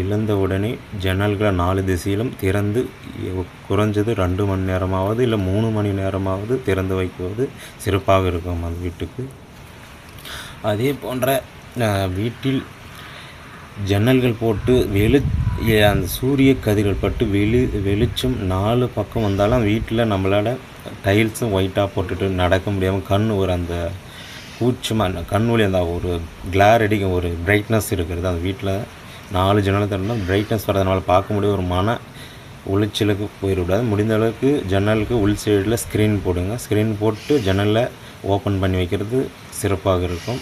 இழந்த உடனே ஜன்னல்களை நாலு திசையிலும் திறந்து குறைஞ்சது ரெண்டு மணி நேரமாவது இல்லை மூணு மணி நேரமாவது திறந்து வைக்குவது சிறப்பாக இருக்கும் அந்த வீட்டுக்கு. அதே போன்ற வீட்டில் ஜன்னல்கள் போட்டு வெளி அந்த சூரிய கதிர்கள் பட்டு வெளி வெளிச்சம் நாலு பக்கம் வந்தாலும் வீட்டில் நம்மளால் டைல்ஸும் ஒயிட்டாக போட்டுட்டு நடக்க முடியாமல் கண் ஒரு அந்த கூச்சமாக கண் வழி அந்த ஒரு கிளார் அடிக்கும் ஒரு பிரைட்னஸ் இருக்கிறது அந்த வீட்டில். நாலு ஜன்னல் திறந்தால் பிரைட்னஸ் வரதுனால பார்க்க முடிய ஒரு மன உளைச்சலுக்கு போயிடக்கூடாது. முடிந்த அளவுக்கு ஜன்னலுக்கு உள் சைடில் ஸ்க்ரீன் போடுங்க. ஸ்க்ரீன் போட்டு ஜன்னலை ஓப்பன் பண்ணி வைக்கிறது சிறப்பாக இருக்கும்.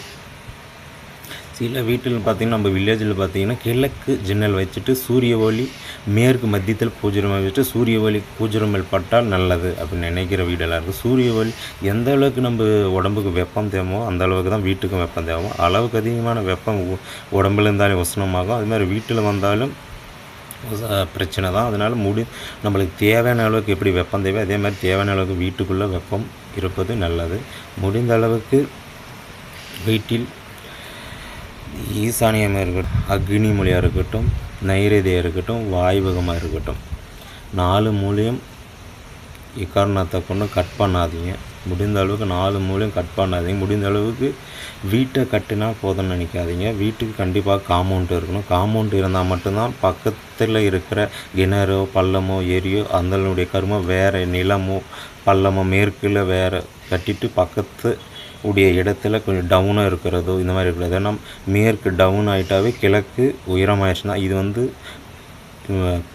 சில வீட்டில் பார்த்திங்கன்னா நம்ம வில்லேஜில் பார்த்திங்கன்னா கிழக்கு ஜன்னல் வச்சுட்டு சூரிய ஒளி மேற்கு மத்தியத்தில் பூஜ்ஜியமாக வச்சுட்டு சூரிய ஒளி பூஜ்ஜியம் பட்டால் நல்லது அப்படின்னு நினைக்கிற வீடெல்லாம் இருக்குது சூரிய ஒளி எந்த அளவுக்கு நம்ம உடம்புக்கு வெப்பம் தேவைமோ அந்த அளவுக்கு தான் வீட்டுக்கும் வெப்பம் தேவை அளவுக்கு அதிகமான வெப்பம் உ- உடம்புல இருந்தாலும் உஷ்ணமாகும். அது மாதிரி வீட்டில் வந்தாலும் பிரச்சனை தான். அதனால் முடி நம்மளுக்கு தேவையான அளவுக்கு எப்படி வெப்பம் தேவை அதே மாதிரி தேவையான அளவுக்கு வீட்டுக்குள்ளே வெப்பம் இருப்பது நல்லது. முடிந்த அளவுக்கு வீட்டில் ஈசானியமாக இருக்கட்டும் அக்னி மொழியாக இருக்கட்டும் நைரதியாக இருக்கட்டும் வாய்வகமாக இருக்கட்டும். நாலு மூலையும் இக்காரணத்தை கொண்டு கட் பண்ணாதீங்க. முடிந்த அளவுக்கு நாலு மூலையும் கட் பண்ணாதீங்க. முடிந்த அளவுக்கு வீட்டை கட்டினா போதும்னு நினைக்காதீங்க. வீட்டுக்கு கண்டிப்பாக காம்பவுண்ட் இருக்கணும். காம்பவுண்ட் இருந்தால் மட்டும்தான் பக்கத்தில் இருக்கிற கிணறோ பள்ளமோ ஏரியோ அதனுடைய கருமோ வேறு நிலமோ பள்ளமோ மேற்கில் வேறு கட்டிட்டு பக்கத்து உடைய இடத்துல கொஞ்சம் டவுனாக இருக்கிறதோ இந்த மாதிரி இருக்கிறது ஏன்னா மேற்கு டவுன் ஆகிட்டாவே கிழக்கு உயரமாயிடுச்சுன்னா இது வந்து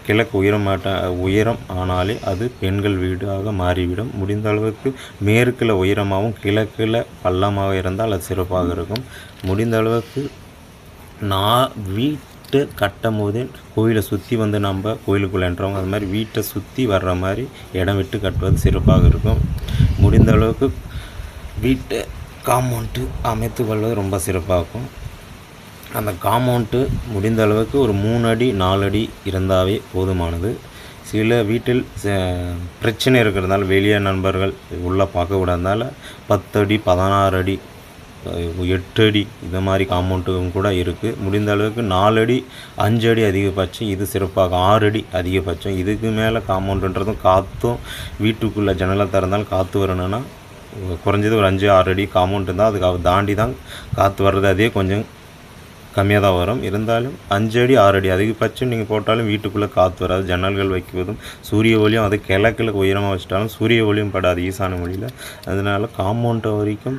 கிழக்கு உயரமாட்ட உயரம் ஆனாலே அது பெண்கள் வீடாக மாறிவிடும். முடிந்த அளவுக்கு மேற்கில் உயரமாகவும் கிழக்கில் பள்ளமாக இருந்தால் அது சிறப்பாக இருக்கும். முடிந்த அளவுக்கு நான் வீட்டை கட்டும் போதே கோயிலை சுற்றி வந்து நம்ம கோயிலுக்குள்ளே என்றவங்க அது மாதிரி வீட்டை சுற்றி வர்ற மாதிரி இடம் விட்டு கட்டுவது சிறப்பாக இருக்கும். முடிந்த அளவுக்கு வீட்டை காம்பவுண்ட்டு அமைத்து கொள்வது ரொம்ப சிறப்பாக இருக்கும் அந்த காம்பவுண்ட்டு முடிந்த அளவுக்கு ஒரு மூணு அடி நாலு அடி இருந்தாவே போதுமானது. சில வீட்டில் ச- பிரச்சனை இருக்கிறதுனால வெளியே நண்பர்கள் உள்ளே பார்க்கக்கூடாதனால பத்து அடி பதினாறு அடி எட்டு அடி இந்த மாதிரி காம்பவுண்ட்டும் கூட இருக்குது முடிந்த அளவுக்கு நாலு அடி அஞ்சு அடி அதிகபட்சம் இது சிறப்பாக ஆறு அடி அதிகபட்சம். இதுக்கு மேலே காம்பவுண்டுன்றதும் காற்றும் வீட்டுக்குள்ளே ஜன்னலாக திறந்தாலும் காற்று வரணும்னா குறைஞ்சது ஒரு அஞ்சு ஆறு அடி காம்பவுண்ட் இருந்தால் அதுக்கு தாண்டி தான் காற்று வர்றது அதே கொஞ்சம் கம்மியாக தான் வரும். இருந்தாலும் அஞ்சு அடி ஆறு அடி அதிகபட்சம் நீங்கள் போட்டாலும் வீட்டுக்குள்ளே காற்று வராது. ஜன்னல்கள் வைக்குவதும் சூரிய ஒளியும் அது கிழக்கில் உயரமாக வச்சுட்டாலும் சூரிய ஒளியும் படாது ஈசான மொழியில் அதனால் காம்பவுண்டை வரைக்கும்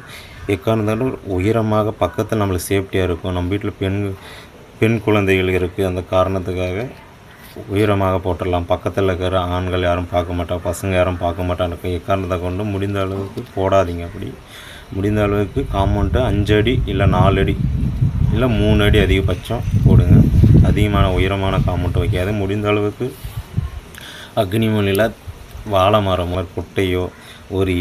எக்காரணத்தாலும் உயரமாக பக்கத்தில் நம்மளுக்கு சேஃப்டியாக இருக்கும். நம்ம வீட்டில் பெண் பெண் குழந்தைகள் இருக்குது அந்த காரணத்துக்காக உயரமாக போட்டுடலாம் பக்கத்தில் இருக்கிற ஆண்கள் யாரும் பார்க்க மாட்டாங்க பசங்க யாரும் பார்க்க மாட்டாங்க எக்காரணத்தை கொண்டு முடிந்த அளவுக்கு போடாதீங்க அப்படி. முடிந்த அளவுக்கு காம்பவுண்ட்டை அஞ்சு அடி இல்லை நாலு அடி இல்லை மூணு அடி அதிகபட்சம் போடுங்க. அதிகமான உயரமான காம்பவுண்ட் வைக்காது. முடிந்த அளவுக்கு அக்னிமொழியில் வாழை மரம் குட்டையோ ஒரு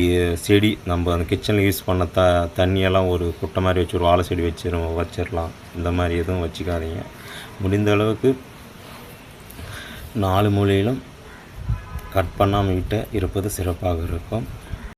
செடி நம்ம அந்த கிச்சனில் யூஸ் பண்ண த தண்ணியெல்லாம் ஒரு குட்டை மாதிரி வச்சு ஒரு வாழை செடி வச்சிரும் வச்சிடலாம் இந்த மாதிரி எதுவும் வச்சுக்காதீங்க. முடிந்த அளவுக்கு நாலு மூலையிலும் கட் பண்ணாமல் விட்டு இருப்பது சிறப்பாக இருக்கும்.